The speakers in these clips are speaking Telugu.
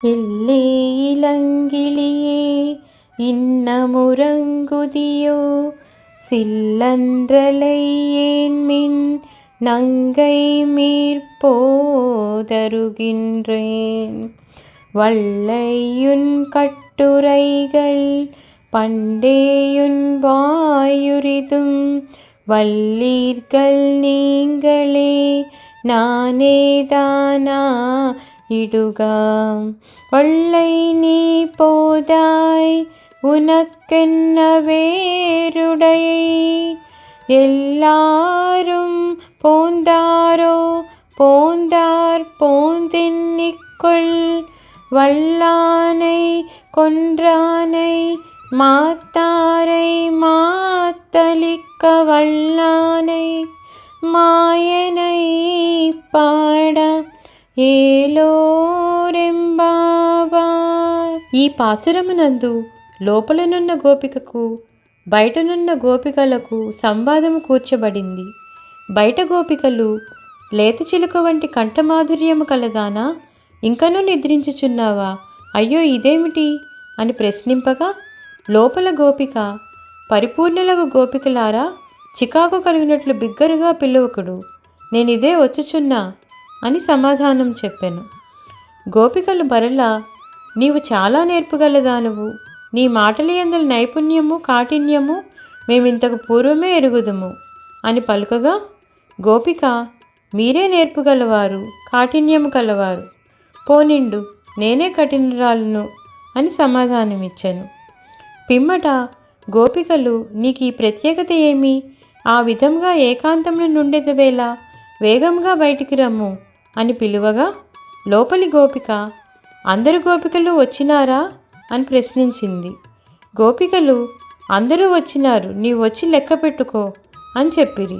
എല്ലേ ഇലങ്കിളിയേ ഇന്നമുറങ്കുതിയോ സില്ലൻറലയ്യേൻമിൻ നങ്കை மீர்போதருகின்றேன் வள்ளையுன் கட்டுரைகள் பண்டேயுன் வாயுரிதும் வல்லீர்கள் நீங்களே நானேதானா இடுக ஒல்லை நீ போதாய் உனக்கென்ன வேருடைய எல்லாரும் போந்தாரோ? போந்தார் போந்தென்னிக்குள் வல்லானை கொன்றானை மாத்தாரை மாத்தளிக்க வல்லானை மாயனை பாட ఏలోరెంబాబా ఈ పాసురమునందు లోపలనున్న గోపికకు బయటనున్న గోపికలకు సంవాదము కూర్చబడింది. బయట గోపికలు లేత చిలుక వంటి కంఠమాధుర్యము కలదానా? ఇంకనూ నిద్రించుచున్నావా? అయ్యో ఇదేమిటి? అని ప్రశ్నింపగా లోపల గోపిక పరిపూర్ణులకు గోపికలారా చికాకు కలిగినట్లు బిగ్గరగా పిలువకుడు నేనిదే వచ్చుచున్నా. అని సమాధానం చెప్పాను. గోపికలు మరలా నీవు చాలా నేర్పుగలదానువు నీ మాటల ఎందల నైపుణ్యము కాఠిన్యము మేమింతకు పూర్వమే ఎరుగుదుము అని పలుకగా గోపిక మీరే నేర్పుగలవారు కాఠిన్యము కలవారు. పోనిండు నేనే కఠినరాలను అని సమాధానమిచ్చాను. పిమ్మట గోపికలు నీకు ఈ ప్రత్యేకత ఏమి? ఆ విధంగా ఏకాంతంలో నుండేది వేళ వేగంగా బయటికి రమ్ము. అని పిలువగా లోపలి గోపిక అందరు గోపికలు వచ్చినారా? అని ప్రశ్నించింది. గోపికలు అందరూ వచ్చినారు నీవు వచ్చి లెక్క పెట్టుకో అని చెప్పిరి.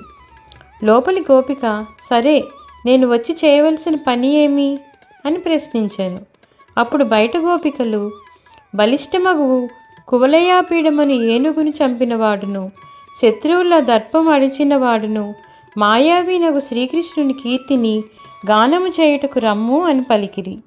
లోపలి గోపిక సరే నేను వచ్చి చేయవలసిన పని ఏమి? అని ప్రశ్నించాను. అప్పుడు బయట గోపికలు బలిష్టమగు కువలయాపీడమని ఏనుగుని చంపినవాడును శత్రువుల దర్పం అడిచినవాడును మాయావి నగు శ్రీకృష్ణుని కీర్తిని గానము చేయుటకు రమ్ము అని పలికిరి.